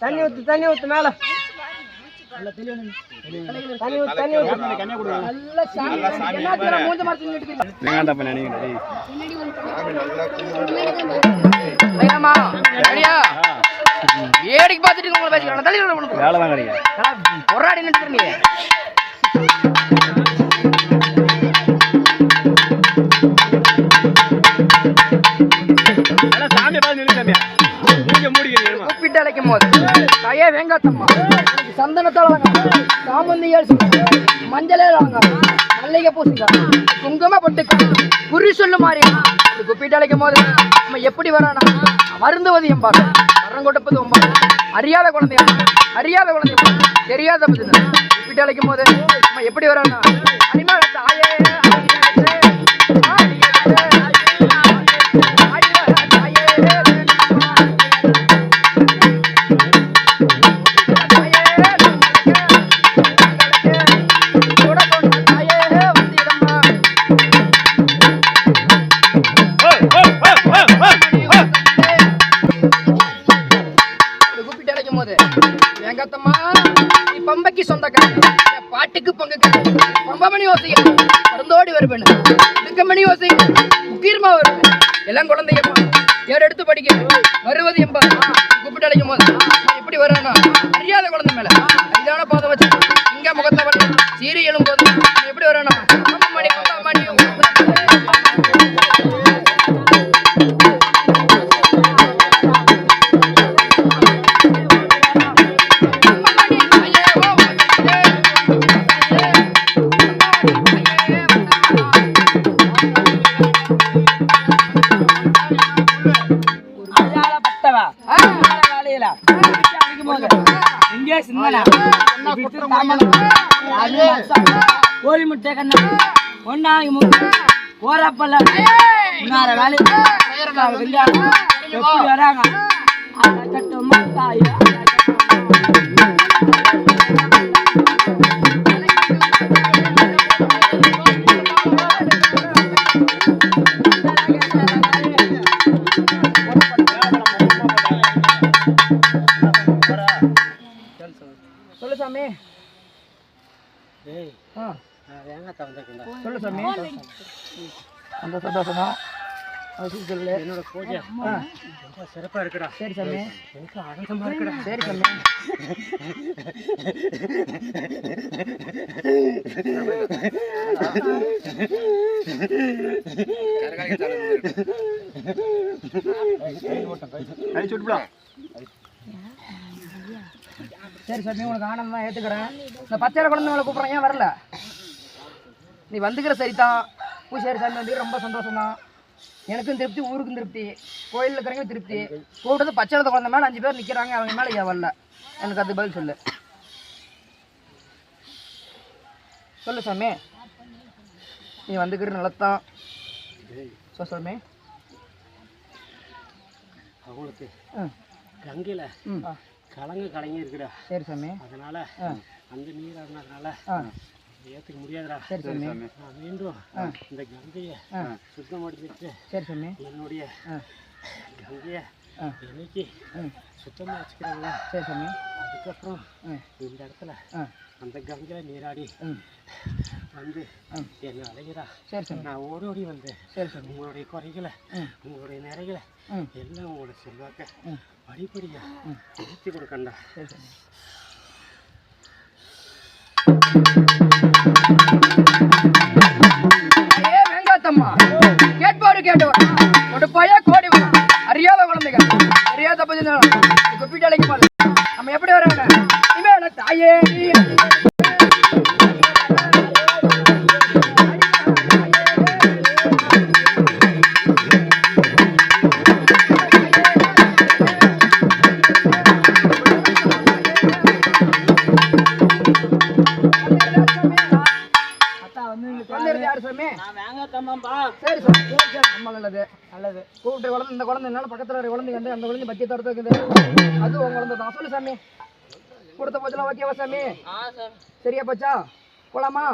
தண்ணி ஊத்து தண்ணி ஊத்து மேல. தண்ணி ஊத்து தண்ணி ஊத்து. நல்ல சாமி என்னத்துல மூஞ்ச மாத்தி நின்னுட்டு ஐயம்மா, ரெடியா? வேடிக்கை பார்த்துட்டு உங்களை பேசிக்கிறேன் தள்ளி உனக்கு. வேலை தான் கிடைக்கும் பொறாடி நின்னுட்டு நீ சாமியை பார்த்து நின்று மூஞ்ச மூடிக்கிறீங்க கூப்பிட்டு அழைக்கும் போது கையே வேங்காத்தம்மா சந்தனத்தால் வாங்க. சாமந்தியால் மஞ்சளே வாங்க. மல்லிகை பூசிக்கா குங்கும பொட்டுக்கா குறி சொல்லு மாதிரி கூப்பிட்டு அழைக்கும் போது நம்ம எப்படி வரானா மருந்துவது எம்பாரு மரம் கொடுப்பது அறியாத குழந்தையா? அறியாத குழந்தையா? தெரியாத பதில் வீட்டு அழைக்கும் போது எப்படி வரணும் அனிமால தாயே பாட்டுக்கு பங்கு பம்பமணி ஓசையா பறந்தோடி வருவேன் மணி யோசிக்க முக்கியமா வருவேன் எல்லாம் குழந்தையம்மா. ஏறு எடுத்து படிக்க வருவது எம்பா. கூப்பிட்டு அழைக்கும்? போது எப்படி வரானா அறியாத குழந்தை மேல. இதான பாதம் வச்சு இங்க முகத்தை வட்டி சீரி போது எப்படி வரானா சிந்தனா கோழி முட்டை கண்ணா. போறப்பல்ல முன்னார வேலை வராங்க? தாய். சொல்லு சொல்லு சாமி. அந்த சந்தோஷம்? என்னோட பூஜை. ரொம்ப சிறப்பா இருக்குடா. சரி சாமி. எனக்கு ஆனந்தமா இருக்குடா. சரி சாமி. விட்டுப்பா சரி சாமி உனக்கு ஆனந்தம் தான் ஏற்றுக்கிறேன் இந்த பச்சை குழந்தை மேலே கூப்பிட்றேன். ஏன் வரல? நீ வந்துக்கிற சரிதான். பூசாரி சாமி வந்து ரொம்ப சந்தோஷம் தான் எனக்கும் திருப்தி ஊருக்கும் திருப்தி. கோயிலில் இருக்கிறவங்க திருப்தி. கூப்பிட்டது பச்சை குழந்தை மேலே அஞ்சு பேர் நிற்கிறாங்க அவங்க மேலே ஏன் வரல? எனக்கு அது பதில் சொல்லு. சொல்லு சாமி. நீ வந்துக்கிற நிலத்தான். சொ சாமி. அவங்களுக்கு கங்கையில கலங்க கலங்கி இருக்குடா. சரி சாமி. அதனால அந்த நீர் ஆடினதுனால ஆ. ஏத்துக்க முடியாதுடா. சரி சாமி. நான் மீண்டும் இந்த கங்கையை ஆ. சுத்தப்படுத்திட்டு சரி சாமி. என்னுடைய கங்கையை ம் சுத்தமாக வச்சுக்கிறாங்களா சரி சாமி. அதுக்கப்புறம் இந்த இடத்துல அந்த கங்கை நீராடி வந்து. என்னை அழைகிறா சரி சாமி. நான் ஓடி ஓடி வந்து சரி சாமி. உங்களுடைய குறைகளை உங்களுடைய நிறைகளை எல்லாம் உங்களோட செல்வாக்க படிப்படியா. நிறுத்தி கொடுக்கண்டா. சரி வெங்காத்தம்மா கேட்பாரு கேட்டவர் கொடுப்பாயா கோடி வரும் அறியாத குழந்தைகள். அறியாத பதில் குப்பிட்டு அழைக்கும் நான் வேங்க சரி சார் சரி. சார் ரொம்ப நல்லது நல்லது. கூப்பிட்டு குழந்தை இந்த குழந்தை என்னால பக்கத்துல ஒரு குழந்தை வந்து அந்த குழந்தை பத்தி தரத்து இருக்குது அது உங்க குழந்தை தான். சொல்லு சாமி. கொடுத்த போச்சலாம் ஓகேவா சாமி? சரியா போச்சா? போலாமா?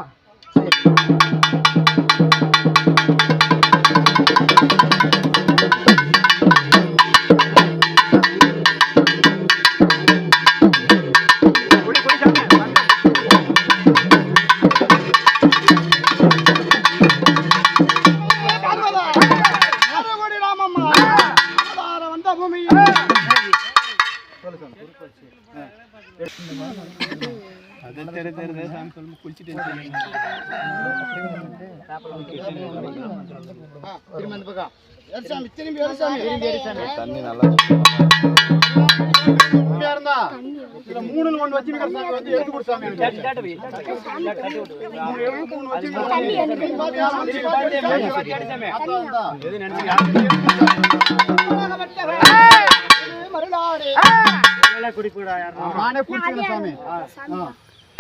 குடி தண்ணி நல்லா மூணு ஒண்ணு வச்சு எடுத்து கொடு சாமி எனக்கு. மூணு எடுத்து மூணு வச்சு அதான் அதான். எது நினைச்சு மருளாடி குடிக்கூடா நானே குடிச்சுக்கிறேன் சாமி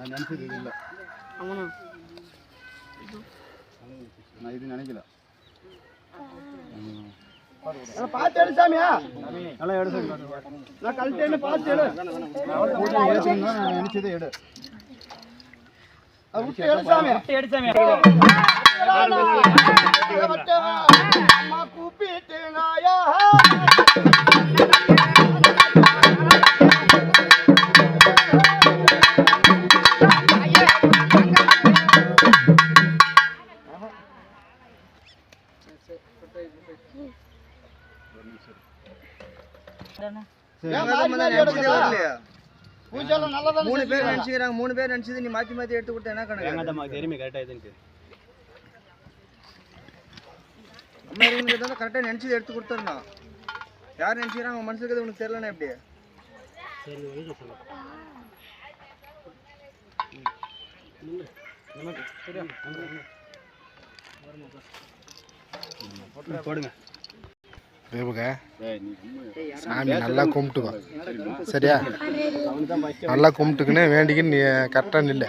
நான் நினைச்சது இது இல்ல நான் இது நினைக்கல. பார்த்து எடு சாமியா. நல்லா எடு சாமி. நான் கழட்டேன்னு பார்த்து எடு. நான் நினைச்சதை எடு. அது விட்டு எடு சாமி எடு சாமி அம்மா கூப்பிட்டுனாயா மூணு பேர். நினைச்சுக்கிறாங்க மூணு பேர் நினைச்சது நீ மாத்தி மாத்தி எடுத்து கொடுத்த என்ன கணக்கு தெரியுமே கரெக்டா இதுன்ட்டு அம்மா இவங்க கரெக்டா நினைச்சது எடுத்து கொடுத்துடணும் யார் நினைச்சுக்கிறாங்க அவங்க மனசுக்கு உனக்கு தெரியலன்னா எப்படி போடுங்க ரேபுக சாமி நல்லா கும்பிட்டுக்கோ. சரியா? நல்லா கும்பிட்டுக்கின்னு வேண்டிக்கின்னு நீ கரெக்டாக நில்லு.